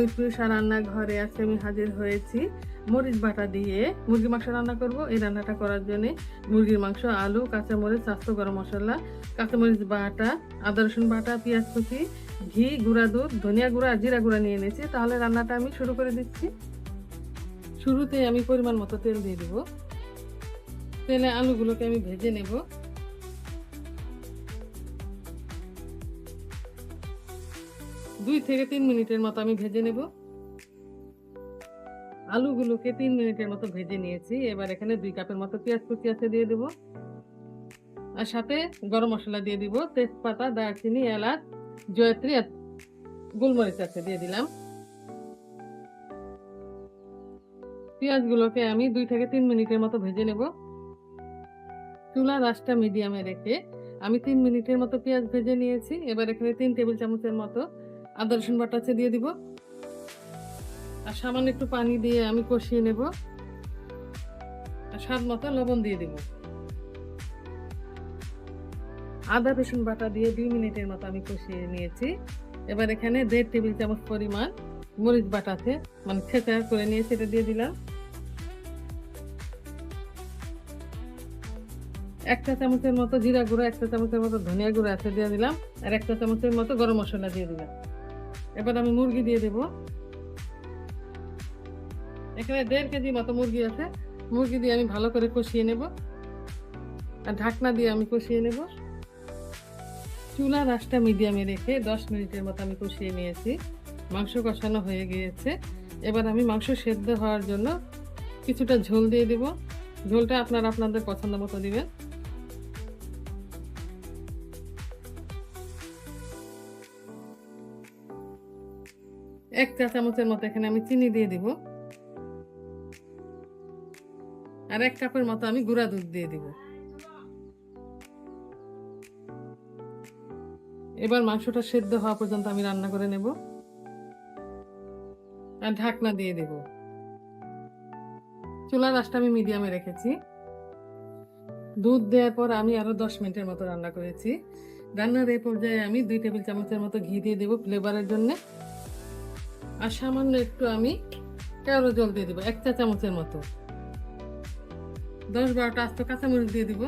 ওই পুষা রান্নাঘরে আজকে আমি হাজির হয়েছি মরিচ বাটা দিয়ে। মুরগি মাংস রান্না করব, এই রান্নাটা করার জন্য মুরগির মাংস, আলু, কাঁচামরিচ স্বাস্থ্য গরম মশলা, কাঁচামরিচ বাটা, আদা, রসুন বাটা, পেঁয়াজ কুচি, ঘি, গুঁড়া দুধ, ধনিয়া গুঁড়া, জিরা গুঁড়া নিয়ে নিয়েছি তাহলে রান্নাটা আমি শুরু করে দিচ্ছি। শুরুতে আমি পরিমাণ মতো তেল দিয়ে দেবো। তেলে আলুগুলোকে আমি ভেজে নেব। দুই থেকে তিন মিনিটের মতো আমি ভেজে নেব। আলুগুলোকে তিন মিনিটের মতো ভেজে নিয়েছি। এবার এখানে দুই কাপের মতো পেঁয়াজ কুচি আছে দিয়ে দেব। আর সাথে গরম মশলা দিয়ে দিব। তেজপাতা, দারচিনি, এলাচ, জয়ত্রী আর গোলমরিচ আছে দিয়ে দিলাম। পেঁয়াজগুলোকে আমি দুই থেকে তিন মিনিটের মতো ভেজে নেব। চুলা রাসটা মিডিয়ামে রেখে আমি তিন মিনিটের মতো পেঁয়াজ ভেজে নিয়েছি। এবার এখানে তিন টেবিল চামচের মতো আদা রসুন বাটা দিয়ে দিব। আর সামান্য একটু পানি দিয়ে আমি কষিয়ে নেব। আর স্বাদ মতো লবণ দিয়ে দিব। আদা, রসুন বাটা দিয়ে দুই মিনিটের মতো আমি কষিয়ে নিয়েছি। এবার এখানে দেড় টেবিল চামচ পরিমাণ মরিচ বাটা আছে মানে ছেঁচা করে নিয়ে এটা দিয়ে দিলাম। একটা চামচের মতো জিরা গুঁড়ো, একটা চামচের মতো ধনিয়া গুঁড়ো আছে, দিয়ে দিলাম। আর একটা চামচের মতো গরম মশলা দিয়ে দিলাম। এবার আমি মুরগি দিয়ে দেব। এখানে দেড় কেজি মতো মুরগি আছে। মুরগি দিয়ে আমি ভালো করে কষিয়ে নেব। আর ঢাকনা দিয়ে আমি কষিয়ে নেব। চুলা রাসটা মিডিয়ামে রেখে দশ মিনিটের মতো আমি কষিয়ে নিয়েছি। মাংস কষানো হয়ে গিয়েছে। এবার আমি মাংস সেদ্ধ হওয়ার জন্য কিছুটা ঝোল দিয়ে দেব। ঝোলটা আপনারা আপনাদের পছন্দ মতো দিবেন। এক চা চামচের মতো এখানে আমি চিনি দিয়ে দিব। আর এক কাপের মতো আমি গুঁড়া দুধ দিয়ে দিব। এবার মাংসটা সেদ্ধ হওয়া পর্যন্ত আমি রান্না করে নেব। আর ঢাকনা দিয়ে দেব। চুলার আঁচটা আমি মিডিয়ামে রেখেছি। দুধ দেওয়ার পর আমি আরও দশ মিনিটের মতো রান্না করেছি। রান্নার এই পর্যায়ে আমি দুই টেবিল চামচের মতো ঘি দিয়ে দেবো ফ্লেভারের জন্য। আর সামান্য একটু আমি কেওড়া জল দিয়ে দেবো, এক চা চামচের মতো। দশ বারোটা আস্ত কাঁচামরিচ দিয়ে দিব।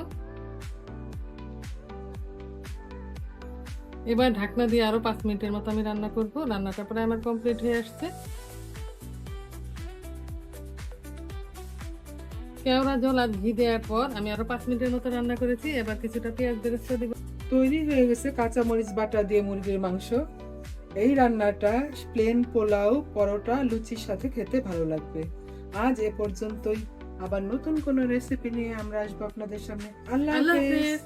এবার ঢাকনা দিয়ে আরও পাঁচ মিনিটের মতো আমি রান্না করব। রান্নাটা প্রায় আমার কমপ্লিট হয়ে আসছে। কেওড়া জল আর ঘি দেওয়ার পর আমি আরও পাঁচ মিনিটের মতো রান্না করেছি। এবার কিছুটা পেঁয়াজ বেরেস্তা দিব। তৈরি হয়ে গেছে কাঁচামরিচ বাটা দিয়ে মুরগির মাংস। এই রান্নাটা প্লেন পোলাও পরোটা লুচির সাথে খেতে ভালো লাগবে। আজ এ পর্যন্তই। আবার নতুন কোনো রেসিপি নিয়ে আমরা আসব আপনাদের সামনে। আল্লাহ হাফেজ।